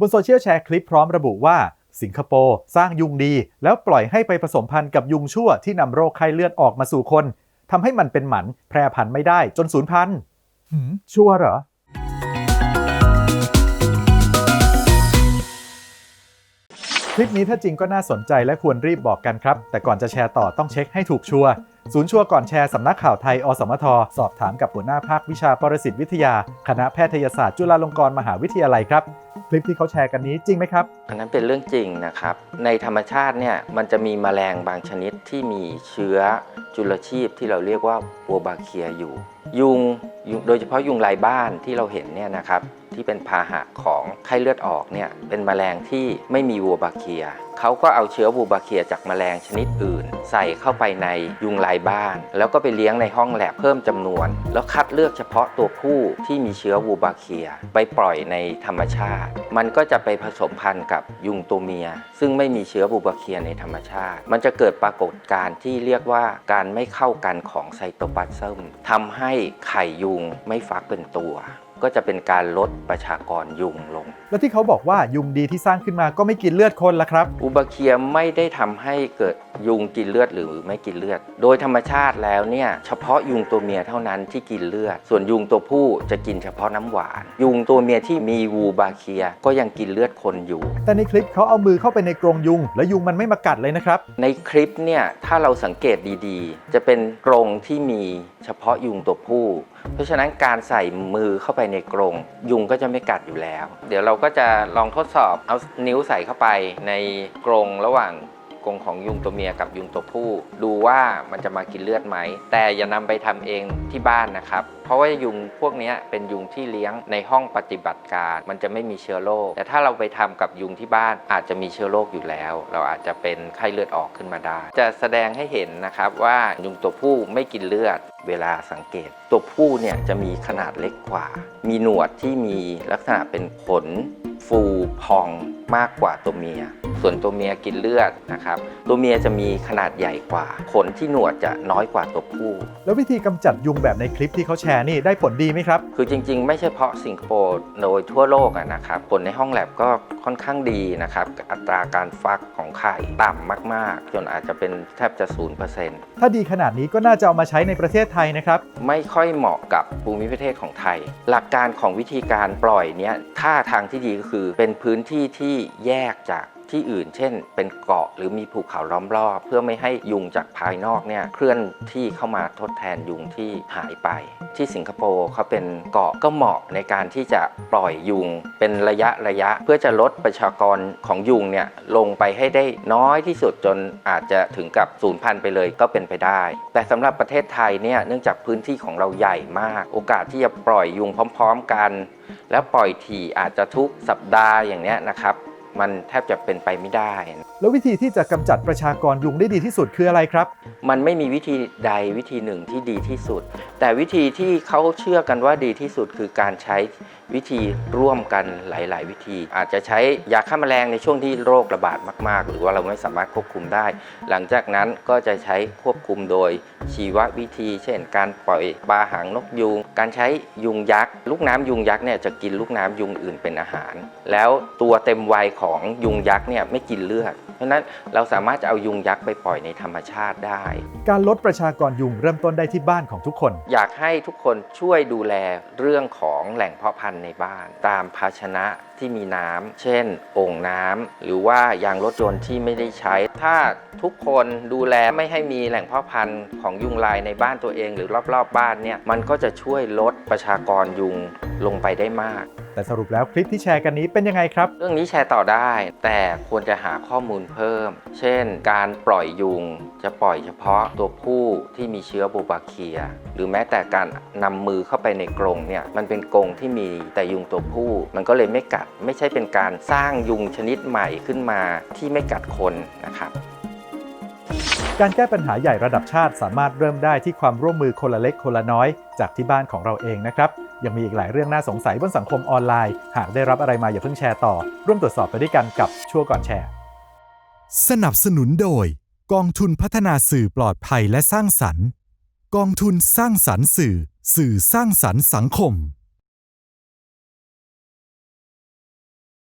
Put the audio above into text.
บนโซเชียลแชร์คลิปพร้อมระบุว่า สิงคโปร์สร้างยุงดี แล้วปล่อยให้ไปผสมพันธุ์กับยุงชั่วที่นำโรคไข้เลือดออกมาสู่คนทำให้มันเป็นหมันแพร่พันธุ์ไม่ได้จนสูญพันธุ์หืมชัวร์เหรอคลิปนี้ถ้าจริงก็น่าสนใจและควรรีบบอกกันครับ แต่ก่อนจะแชร์ต่อต้องเช็คให้ถูกชัวร์ ศูนย์ชัวก่อนแชร์สำนักข่าวไทย อสมท สอบถามกับหัวหน้าภาควิชาปรสิตวิทยา คณะแพทยศาสตร์จุฬาลงกรณ์มหาวิทยาลัยครับ คลิปที่เขาแชร์กันนี้จริงไหมครับ อันนั้นเป็นเรื่องจริงนะครับ ในธรรมชาติเนี่ยมันจะมีแมลงบางชนิดที่มีเชื้อจุลชีพที่เราเรียกว่าโวบาเคียอยู่ ยุงโดยเฉพาะยุงลายบ้านที่เราเห็นเนี่ยนะครับที่เป็นพาหะของไข้เลือดออกเนี่ยเป็นแมลงที่ไม่มีวัวบาเคีย เขาก็เอาเชื้อวูบาเคียจากแมลงชนิดอื่น ใส่เข้าไปในยุงลายบ้าน แล้วก็ไปเลี้ยงในห้องแลบเพิ่มจำนวน แล้วคัดเลือกเฉพาะตัวผู้ที่มีเชื้อวูบาเคีย ไปปล่อยในธรรมชาติ มันก็จะไปผสมพันธุ์กับยุงตัวเมีย ซึ่งไม่มีเชื้อวูบาเคียในธรรมชาติ มันจะเกิดปรากฏการณ์ที่เรียกว่าการไม่เข้ากันของไซโตพลาสมทำให้ไข่ยุงไม่ฟักเป็นตัว ก็จะเป็นการลดประชากรยุงลง แล้วที่เขาบอกว่ายุงดีที่สร้างขึ้นมาก็ไม่กินเลือดคนละครับ อุบาเคียไม่ได้ทำให้เกิดยุงกินเลือดหรือไม่กินเลือด โดยธรรมชาติแล้วเนี่ยเฉพาะยุงตัวเมียเท่านั้นที่กินเลือด ส่วนยุงตัวผู้จะกินเฉพาะน้ำหวาน ยุงตัวเมียที่มีวูบาเคียก็ยังกินเลือดคนอยู่ แต่ในคลิปเขาเอามือเข้าไปในกรงยุง แล้วยุงมันไม่มากัดเลยนะครับ ในคลิปเนี่ยถ้าเราสังเกตดีๆ จะเป็นกรงที่มีเฉพาะยุงตัวผู้ เพราะฉะนั้นการใส่มือเข้าไปในกรงยุงก็จะไม่กัดอยู่แล้ว เดี๋ยวเราก็จะลองทดสอบเอานิ้วใส่เข้าไปในกรงระหว่าง กรงของยุงตัวเมียกับยุงตัวผู้ ดูว่ามันจะมากินเลือดไหม แต่อย่านำไปทำเองที่บ้านนะครับ เพราะว่ายุงพวกนี้เป็นยุงที่เลี้ยงในห้องปฏิบัติการ มันจะไม่มีเชื้อโรคแต่ถ้าเราไปทำกับยุงที่บ้านอาจจะมีเชื้อโรคอยู่แล้ว เราอาจจะเป็นไข้เลือดออกขึ้นมาได้ จะแสดงให้เห็นนะครับว่ายุงตัวผู้ไม่กินเลือดเวลาสังเกต ตัวผู้เนี่ยจะมีขนาดเล็กกว่า มีหนวดที่มีลักษณะเป็นขนฟูพองมากกว่าตัวเมีย ส่วนตัวเมียกินเลือดนะครับตัวเมียจะมีขนาดใหญ่กว่าขนที่หนวดจะน้อยกว่าตัวผู้ แล้ววิธีกำจัดยุงแบบในคลิปที่เขาแชร์นี่ได้ผลดีไหมครับ คือจริงๆ ไม่ใช่เพราะสิงคโปร์โดยทั่วโลกอะนะครับผลในห้องแลบก็ค่อนข้างดีนะครับ อัตราการฟักของไข่ต่ำมากๆ จนอาจจะเป็นแทบจะ 0%ถ้าดีขนาดนี้ก็น่าจะเอามาใช้ในประเทศไทยนะครับ ไม่ค่อยเหมาะกับภูมิประเทศของไทย หลักการของวิธีการปล่อยเนี้ยถ้าทางที่ดีก็คือเป็นพื้นที่ที่แยกจาก ที่อื่น เช่น เป็นเกาะหรือมีภูเขาล้อมรอบ เพื่อไม่ให้ยุงจากภายนอกเนี่ยเคลื่อนที่เข้ามาทดแทนยุงที่หายไป ที่สิงคโปร์เขาเป็นเกาะก็เหมาะในการที่จะปล่อยยุง เป็นระยะระยะเพื่อจะลดประชากรของยุงเนี่ยลงไปให้ได้น้อยที่สุดจนอาจจะถึงกับสูญพันไปเลยก็เป็นไปได้ แต่สำหรับประเทศไทยเนี่ยเนื่องจากพื้นที่ของเราใหญ่มาก โอกาสที่จะปล่อยยุงพร้อม ๆ กัน แล้วปล่อยถี่อาจจะทุกสัปดาห์อย่างเนี้ยนะครับ มันแทบจะเป็นไปไม่ได้ แล้ววิธีที่จะกำจัดประชากรยุงได้ดีที่สุดคืออะไรครับ มันไม่มีวิธีใดวิธีหนึ่งที่ดีที่สุด แต่วิธีที่เขาเชื่อกันว่าดีที่สุดคือการใช้วิธีร่วมกันหลาย ๆ วิธี อาจจะใช้ยาฆ่าแมลงในช่วงที่โรคระบาดมาก ๆ หรือว่าเราไม่สามารถควบคุมได้ หลังจากนั้นก็จะใช้ควบคุมโดยชีววิธี เช่น การปล่อยปลาหางนกยูงการใช้ยุงยักษ์ ลูกน้ำยุงยักษ์เนี่ยจะกินลูกน้ำยุงอื่นเป็นอาหาร แล้วตัวเต็มวัยของยุงยักษ์เนี่ยไม่กินเลือด เพราะฉะนั้นเราสามารถจะเอายุงยักษ์ไปปล่อยในธรรมชาติได้ การลดประชากรยุงเริ่มต้นได้ที่บ้านของทุกคน อยากให้ทุกคนช่วยดูแลเรื่องของแหล่งเพาะพันธุ์ในบ้าน ตามภาชนะที่มีน้ำเช่นโอ่งน้ำหรือว่ายางรถยนต์ที่ไม่ได้ใช้ ถ้าทุกคนดูแลไม่ให้มีแหล่งเพาะพันธุ์ของยุงลายในบ้านตัวเอง หรือรอบๆบบ้านเนี่ยมันก็จะช่วยลดประชากรยุงลงไปได้มาก แต่สรุปแล้วคลิปที่แชร์กันนี้เป็นยังไงครับ เรื่องนี้แชร์ต่อได้ แต่ควรจะหาข้อมูลเพิ่ม เช่น การปล่อยยุงจะปล่อยเฉพาะตัวผู้ที่มีเชื้อบูบาเคีย หรือแม้แต่การนำมือเข้าไปในกรงเนี่ยมันเป็นกรงที่มีแต่ยุงตัวผู้ มันก็เลยไม่กัดไม่ใช่เป็นการสร้างยุงชนิดใหม่ขึ้นมาที่ไม่กัดคนนะครับ การแก้ปัญหาใหญ่ระดับชาติสามารถเริ่มได้ที่ความร่วมมือคนละเล็กคนละน้อย จากที่บ้านของเราเองนะครับ ยังมีอีกหลายเรื่องน่าสงสัยบนสังคมออนไลน์ หากได้รับอะไรมาอย่าเพิ่งแชร์ต่อ ร่วมตรวจสอบไปด้วยกันกับชั่วก่อนแชร์ สนับสนุนโดย กองทุนพัฒนาสื่อปลอดภัยและสร้างสรรค์ กองทุนสร้างสรรค์สื่อ สื่อสร้างสรรค์สังคม